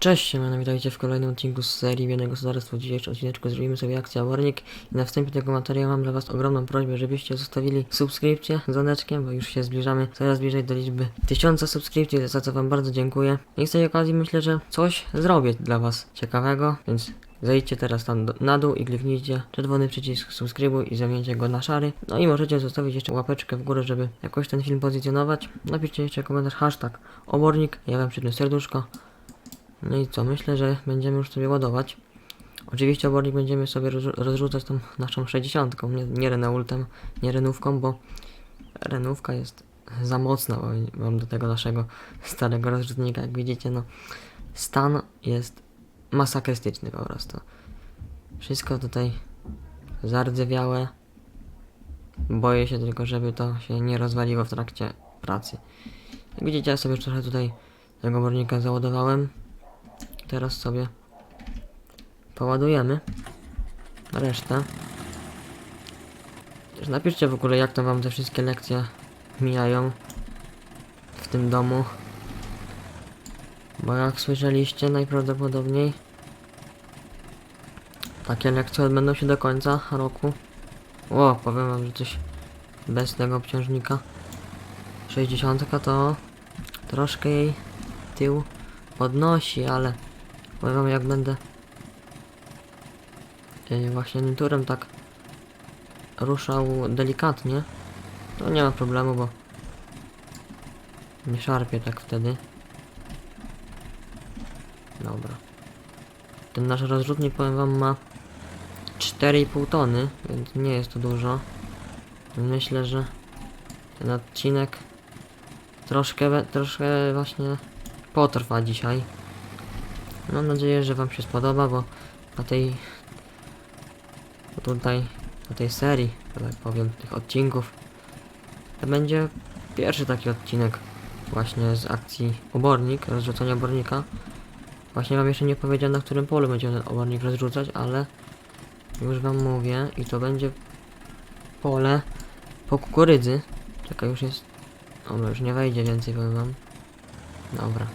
Cześć, siemano, witajcie w kolejnym odcinku z serii Biedne Gospodarstwo. W dzisiejszym zrobimy sobie akcję Obornik i na wstępie tego materiału mam dla was ogromną prośbę, żebyście zostawili subskrypcję z dzwoneczkiem, bo już się zbliżamy coraz bliżej do liczby tysiąca subskrypcji, za co wam bardzo dziękuję. I z tej okazji myślę, że coś zrobię dla was ciekawego, więc Zejdźcie teraz tam do, na dół i kliknijcie czerwony przycisk subskrybuj i zamieńcie go na szary. No i możecie zostawić jeszcze łapeczkę w górę, żeby jakoś ten film pozycjonować. Napiszcie jeszcze komentarz hashtag obornik, ja wam przytnę serduszko. No i co, myślę, że będziemy już sobie ładować. Oczywiście obornik będziemy sobie rozrzu- rozrzucać tą naszą 60, nie, nie Renaultem, nie Renówką, bo Renówka jest za mocna wam do tego naszego starego rozrzutnika, jak widzicie, no stan jest masakrystyczny po prostu. Wszystko tutaj zardzewiałe. Boję się tylko, żeby to się nie rozwaliło w trakcie pracy. Jak widzicie, ja sobie trochę tutaj tego obornika załadowałem. Teraz sobie poładujemy resztę. Też napiszcie w ogóle, jak to wam te wszystkie lekcje mijają w tym domu. Bo jak słyszeliście, najprawdopodobniej takie lekcje odbędą się do końca roku. O, powiem wam, że coś bez tego obciążnika. 60 to troszkę jej tył podnosi, ale powiem wam, jak będę właśnie tym turem tak ruszał delikatnie, to nie ma problemu, bo nie szarpie tak wtedy. Dobra. Ten nasz rozrzutnik, powiem wam, ma 4,5 tony, więc nie jest to dużo. Myślę, że ten odcinek troszkę, troszkę właśnie potrwa dzisiaj. Mam nadzieję, że wam się spodoba, bo na tej bo tutaj na tej serii, tak powiem, tych odcinków to będzie pierwszy taki odcinek właśnie z akcji obornik, rozrzucania obornika. Właśnie wam jeszcze nie powiedziałem na którym polu będzie ten obornik rozrzucać, ale już wam mówię i to będzie pole po kukurydzy. Czekaj, już jest... Dobra, już nie wejdzie więcej, powiem wam. Dobra.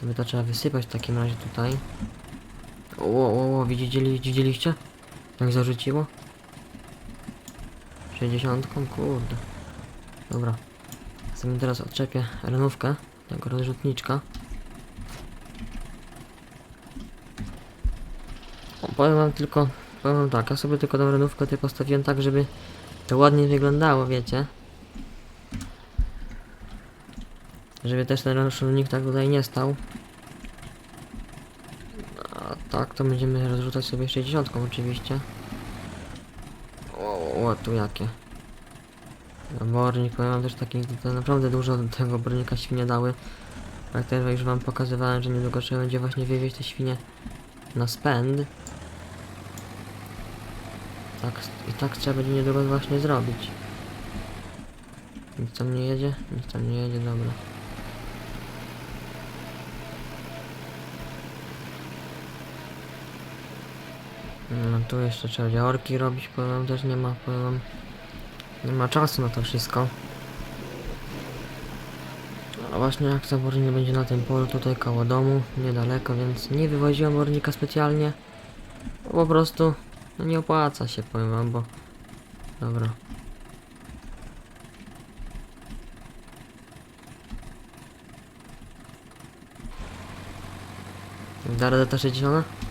Sobie to trzeba wysypać w takim razie tutaj. O, o, o, widzieli, widzieliście? Jak zarzuciło? 60, kurde. Dobra. Sobie teraz odczepię renówkę tego rozrzutniczka. O, powiem wam tylko, powiem wam tak, ja sobie tylko tą renówkę tutaj postawiłem tak, żeby to ładnie wyglądało, wiecie. Żeby też ten rozrzutnik tak tutaj nie stał. A tak, to będziemy rozrzucać sobie 60 oczywiście. O, o, tu jakie. Obornik, powiem wam też taki, to naprawdę dużo tego obornika świnie dały. Jak też już wam pokazywałem, że niedługo trzeba będzie właśnie wywieźć te świnie na spęd. Tak, i tak trzeba będzie niedługo właśnie zrobić. Nic tam nie jedzie? Nic tam nie jedzie, dobra. No tu jeszcze trzeba działorki robić, powiem też nie ma, powiem wam, nie ma czasu na to wszystko. A właśnie jak zabornik będzie na tym polu tutaj koło domu, niedaleko, więc nie wywoziłem bornika specjalnie. Bo po prostu no nie opłaca się, powiem wam, bo... Dobra. Da radę ta 60?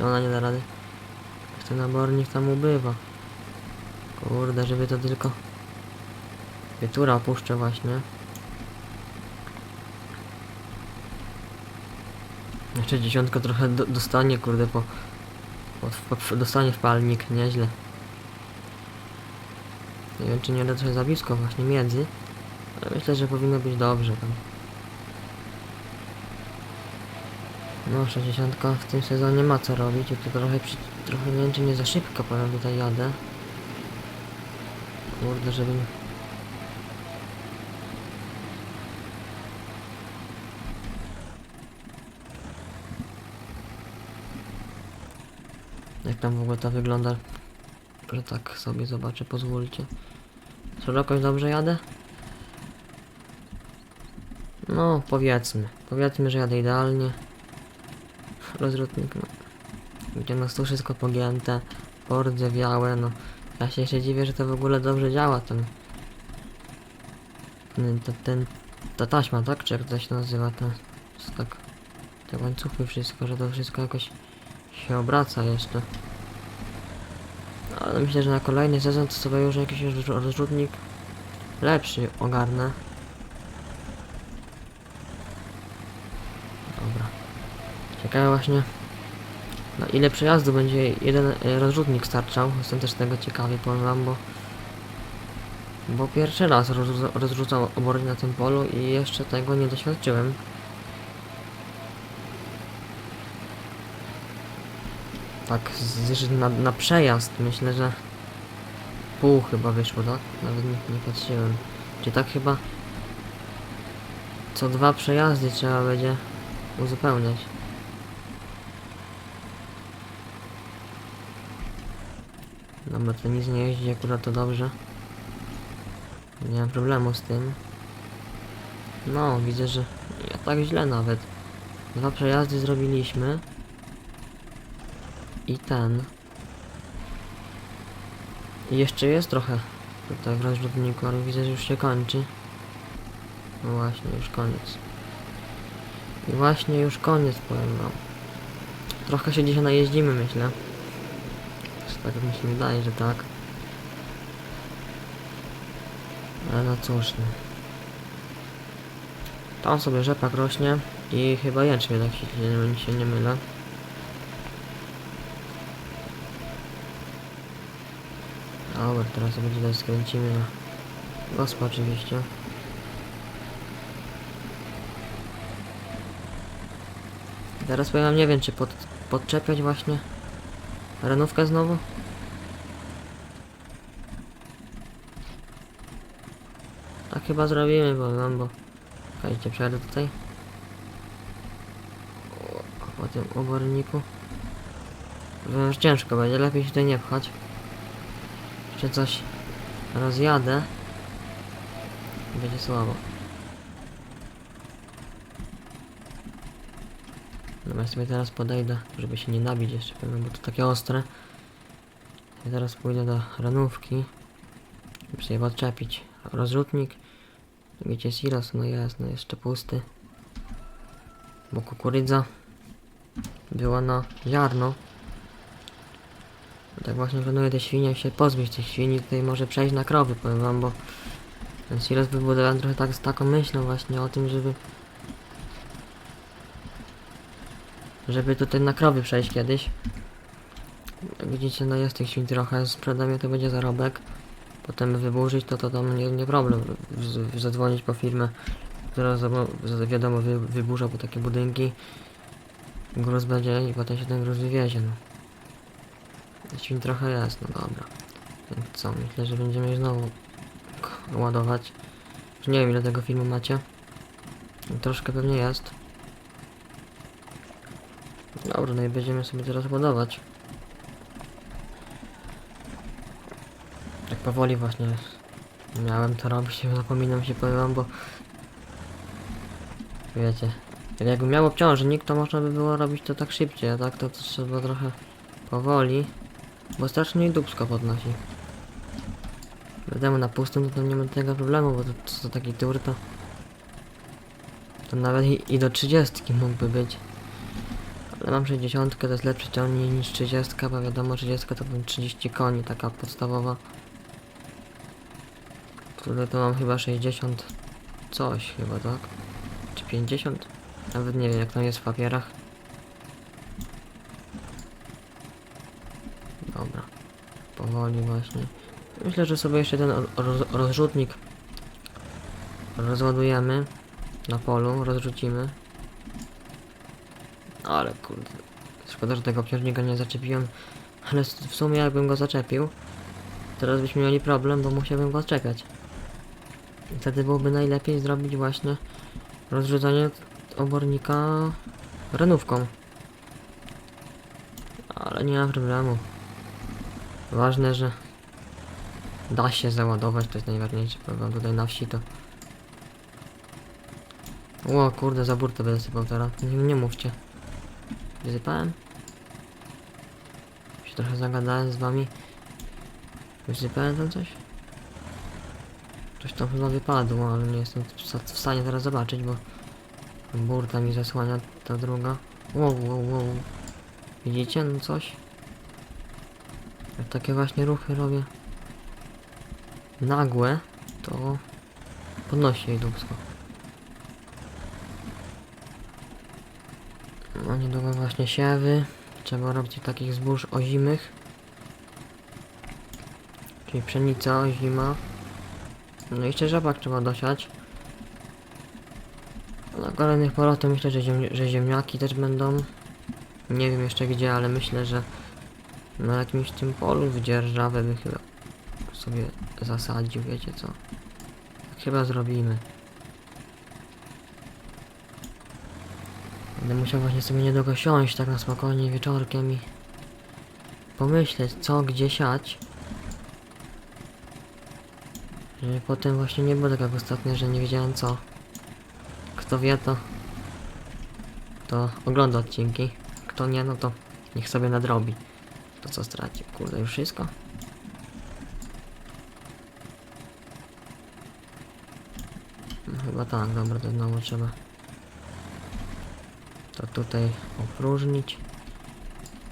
Ona nie da rady? Ten nabornik tam ubywa. Kurde, żeby to tylko... Wietura opuszczę właśnie. Jeszcze dziesiątka trochę do, dostanie, kurde, po, po, po, dostanie w palnik, nieźle. Nie wiem, czy nie da trochę za blisko właśnie między, ale myślę, że powinno być dobrze tam. No, 60 w tym sezonie ma co robić to trochę, przy, trochę nie wiem, czy nie za szybko, powiem, tutaj jadę. Kurde, żebym... Jak tam w ogóle to wygląda? Że tak sobie zobaczę, pozwólcie. Szerokość dobrze jadę? No, powiedzmy. Powiedzmy, że jadę idealnie. Rozrzutnik, no. Gdzie nas tu wszystko pogięte, pordzewiałe, no. Ja się jeszcze dziwię, że to w ogóle dobrze działa, ten... Ten, ten, ta taśma, tak? Czy jak to się nazywa, ten... tak... Te łańcuchy, wszystko, że to wszystko jakoś się obraca jeszcze. Ale myślę, że na kolejny sezon to sobie już jakiś rozrzu- rozrzutnik lepszy ogarnę. Dobra. Ciekawe właśnie na ile przejazdu będzie jeden e, rozrzutnik starczał. Jestem też tego ciekawy, powiem wam, bo bo pierwszy raz rozrzuca- rozrzucam na tym polu i jeszcze tego nie doświadczyłem. Tak, na, na przejazd myślę, że pół chyba wyszło, tak? Nawet nie, nie patrzyłem. Czy tak chyba co dwa przejazdy trzeba będzie uzupełniać. Dobra, to nic nie jeździ, akurat to dobrze. Nie mam problemu z tym. No, widzę, że nie tak źle nawet. Dwa przejazdy zrobiliśmy. I ten. I jeszcze jest trochę tutaj w rozrzutniku, ale widzę, że już się kończy. No właśnie, już koniec. I właśnie już koniec, powiem wam. Trochę się dzisiaj najeździmy, myślę. Tak mi się wydaje, że tak. Ale no cóż, no. Tam sobie rzepak rośnie i chyba jęczmień, tak się, się, się nie mylę. Dobra, teraz sobie tutaj skręcimy na gospa oczywiście. Teraz powiem nie wiem czy pod, podczepiać właśnie renówkę znowu. Tak chyba zrobimy, bo mam, bo... Czekajcie, przejadę tutaj. Po tym oborniku. Wiem, że ciężko będzie, lepiej się tutaj nie pchać. Jeszcze coś rozjadę. Będzie słabo. Dobra, sobie teraz podejdę, żeby się nie nabić jeszcze, powiem, bo to takie ostre. I teraz pójdę do ranówki, żeby sobie odczepić rozrzutnik. Wiecie, silos, no jest, no jeszcze pusty. Bo kukurydza była na ziarno. Tak właśnie planuję te świnie się pozbyć tych świni, tutaj może przejść na krowy, powiem wam, bo ten silos wybudowałem trochę tak z taką myślą właśnie o tym, żeby żeby tutaj na krowy przejść kiedyś. Widzicie, no jest tych świn trochę, sprzedam je, to będzie zarobek. Potem wyburzyć, to to tam nie, nie problem. Zadzwonić po firmę, która za, za, wiadomo wy, wyburza po takie budynki. Gruz będzie i potem się ten gruz wywiezie, no. Świn trochę jest, no dobra. Więc co, myślę, że będziemy znowu ładować. Nie wiem ile tego filmu macie. Troszkę pewnie jest. Dobra, no i będziemy sobie teraz ładować. Tak powoli właśnie miałem to robić, zapominam się powiem bo wiecie, jakbym miał obciążnik, to można by było robić to tak szybciej, a tak to, trzeba trochę powoli, bo strasznie dubsko podnosi. Wiadomo, na pustym to tam nie ma tego problemu, bo to, to, to taki tur to, to nawet i, i do 30 mógłby być. Ale mam 60, to jest lepszy ciągnik niż 30, bo wiadomo 30 to był 30 koni, taka podstawowa. Tutaj to mam chyba 60 coś chyba, tak? Czy 50? Nawet nie wiem jak tam jest w papierach. Dobra. Powoli właśnie. Myślę, że sobie jeszcze ten roz rozrzutnik rozładujemy na polu, rozrzucimy. Ale kurde. Szkoda, że tego obciążnika nie zaczepiłem. Ale w sumie jakbym go zaczepił, teraz byśmy mieli problem, bo musiałbym go odczepiać. I wtedy byłoby najlepiej zrobić właśnie rozrzucanie obornika renówką. Ale nie ma problemu. Ważne, że da się załadować, to jest najważniejsze. Wam, tutaj na wsi to O kurde, za burtę będę sypał teraz. Nie, nie mówcie. Wysypałem? Się trochę zagadałem z wami. Wysypałem tam coś? Coś tam chyba wypadło, ale nie jestem w sta- w stanie teraz zobaczyć, bo burta mi zasłania ta druga. Wow, wow, wow. Widzicie? No coś. Jak takie właśnie ruchy robię nagłe, to podnosi jej dubsko. No niedługo właśnie siewy. Trzeba robić takich zbóż ozimych. Czyli pszenica ozima. No i jeszcze rzepak trzeba dosiać. Na kolejnych polach to myślę, że, że ziemniaki też będą. Nie wiem jeszcze gdzie, ale myślę, że na jakimś tym polu w dzierżawę by chyba sobie zasadził, wiecie co? Tak chyba zrobimy. Będę musiał właśnie sobie niedługo siąść tak na spokojnie wieczorkiem i pomyśleć co, gdzie siać. Żeby potem właśnie nie było tak jak ostatnio, że nie wiedziałem co. Kto wie to, to ogląda odcinki. Kto nie, no to niech sobie nadrobi. To co straci? Kurde, już wszystko? No, chyba tak, dobra, to znowu trzeba to tutaj opróżnić.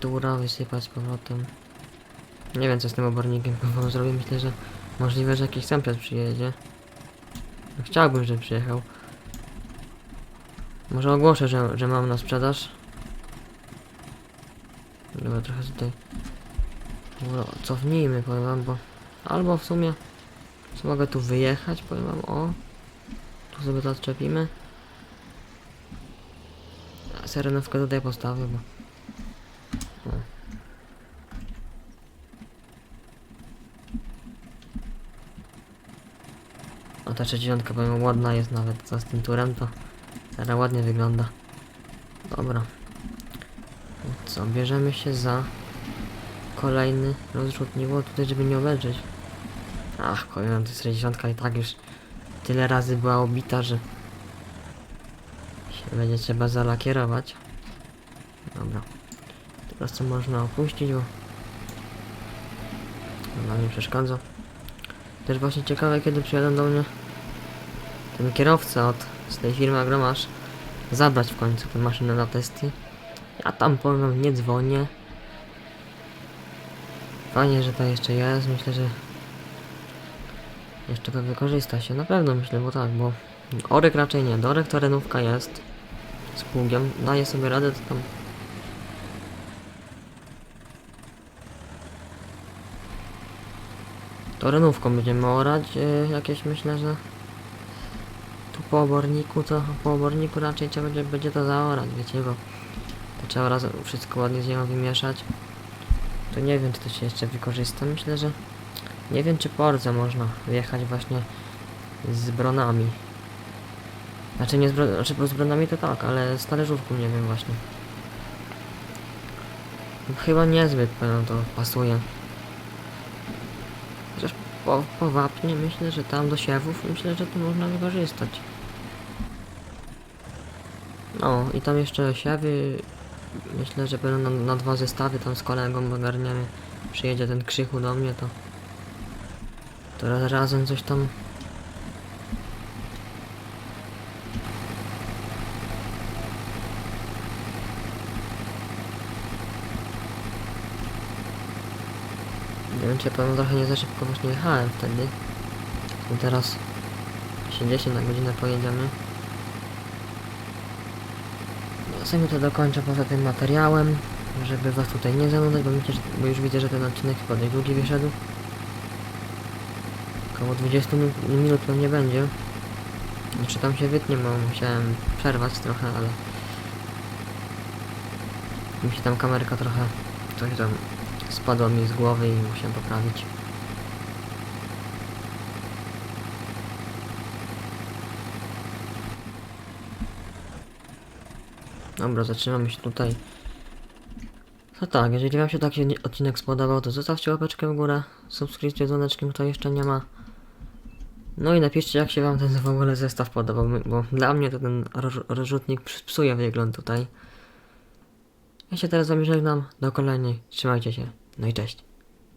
Tura wysypać z powrotem. Nie wiem co z tym obornikiem powoli zrobię. Myślę, że możliwe, że jakiś sąsiad przyjedzie. No, Chciałbym, żeby przyjechał. Może ogłoszę, że, że mam na sprzedaż. Dobra, trochę tutaj cofnijmy, powiem wam, bo... Albo w sumie... co mogę tu wyjechać, powiem wam, o... Tu sobie to Serenówkę tutaj postawię, bo... O. A ta 60 powiem ładna jest nawet, co z tym turem to... Teraz ładnie wygląda. Dobra. Co, bierzemy się za kolejny rozrzutniło tutaj, żeby nie obejrzeć. Ach, powiem, to jest 60 i tak już tyle razy była obita, że będzie trzeba zalakierować. Dobra. Teraz co można opuścić, bo Ona mi przeszkadza. Też właśnie ciekawe, kiedy przyjadą do mnie ten kierowca od z tej firmy Agromasz zabrać w końcu tę maszynę na testy. Ja tam powiem, nie dzwonię. Fajnie, że to jeszcze jest. Myślę, że jeszcze to wykorzysta się. Na pewno myślę, bo tak, bo orek raczej nie. Dorek to renówka jest. Z pługiem. Daje sobie radę, to tam... To renówką będziemy orać e, jakieś myślę, że tu po oborniku to po oborniku raczej trzeba będzie, będzie to zaorać, wiecie, bo to trzeba razem wszystko ładnie z nią wymieszać. To nie wiem, czy to się jeszcze wykorzysta. Myślę, że nie wiem, czy po można wjechać właśnie z bronami. Znaczy nie z, bro... znaczy, z bronami to tak, ale z talerzówką nie wiem właśnie. Chyba niezbyt pewno to pasuje. Chociaż po, po wapnie myślę, że tam do siewów myślę, że to można wykorzystać. No i tam jeszcze siewy Myślę, że będą na, na dwa zestawy tam z kolegą ogarniemy. Przyjedzie ten krzychu do mnie, to... To raz, razem coś tam... Nie ja powiem trochę nie za szybko właśnie jechałem wtedy. I teraz 80 na godzinę pojedziemy. Ja sobie to dokończę poza tym materiałem, żeby was tutaj nie zanudzać, bo, myślę, że, bo już widzę, że ten odcinek chyba dość długi wyszedł. Około 20 minut, minut pewnie będzie. Jeszcze tam się wytnie, bo musiałem przerwać trochę, ale... Mi się tam kamerka trochę... Coś tam spadła mi z głowy i musiałem poprawić. Dobra, zatrzymamy się tutaj. No tak, jeżeli wam się taki odcinek spodobał, to zostawcie łapeczkę w górę, subskrypcję z dzwoneczkiem, kto jeszcze nie ma. No i napiszcie jak się wam ten w ogóle zestaw podobał, bo dla mnie to ten roz- rozrzutnik ps- psuje wygląd tutaj. Ja się teraz z wami żegnam, do kolejnej, trzymajcie się, no i cześć.